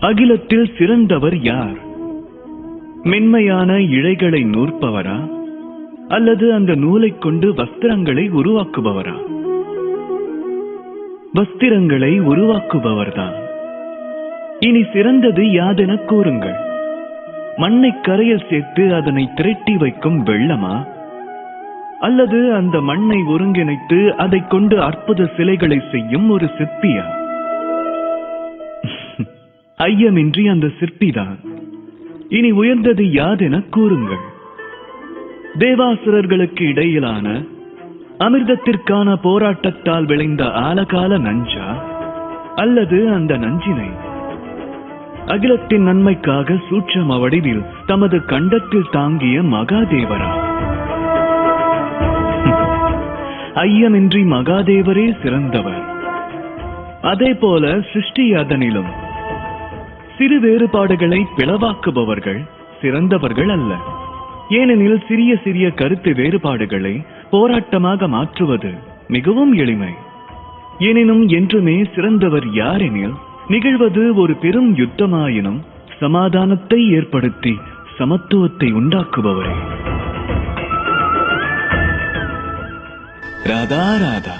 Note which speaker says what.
Speaker 1: அகிலத்தில் சிறந்தவர் யார்? மென்மையான இழைகளை நூற்பவரா? அல்லது அந்த நூலைக் கொண்டு வஸ்திரங்களை உருவாக்குபவரா? வஸ்திரங்களை உருவாக்குபவர்தான். இனி சிறந்தது யாதென கூறுங்கள். மண்ணை கரையில் சேர்த்து அதனை திரட்டி வைக்கும் வெள்ளமா? அல்லது அந்த மண்ணை ஒருங்கிணைத்து அதைக் கொண்டு அற்புத சிலைகளை செய்யும் ஒரு சிற்பியா? ஐயமின்றி அந்த சிற்பிதான். இனி உயர்ந்தது யாதென கூறுங்கள். தேவாசுரர்களுக்கு இடையிலான அமிர்தத்திற்கான போராட்டத்தால் விளைந்த ஆலகால நஞ்சா அல்லது அந்த நஞ்சினை? அகிலத்தின் நன்மைக்காக சூட்சம வடிவில் தமது கண்டத்தில் தாங்கிய மகாதேவரா? ஐயமின்றி மகாதேவரே சிறந்தவர். அதே போல சிருஷ்டி அதனிலும் சிறு வேறுபாடுகளை பிளவாக்குபவர்கள் சிறந்தவர்கள் அல்ல. ஏனெனில் சிறிய சிறிய கருத்து வேறுபாடுகளை போராட்டமாக மாற்றுவது மிகவும் எளிமை. எனினும் என்றுமே சிறந்தவர் யாரெனில் நிகழ்வது ஒரு பெரும் யுத்தமாயினும் சமாதானத்தை ஏற்படுத்தி சமத்துவத்தை உண்டாக்குபவரே. ராதா ராதா.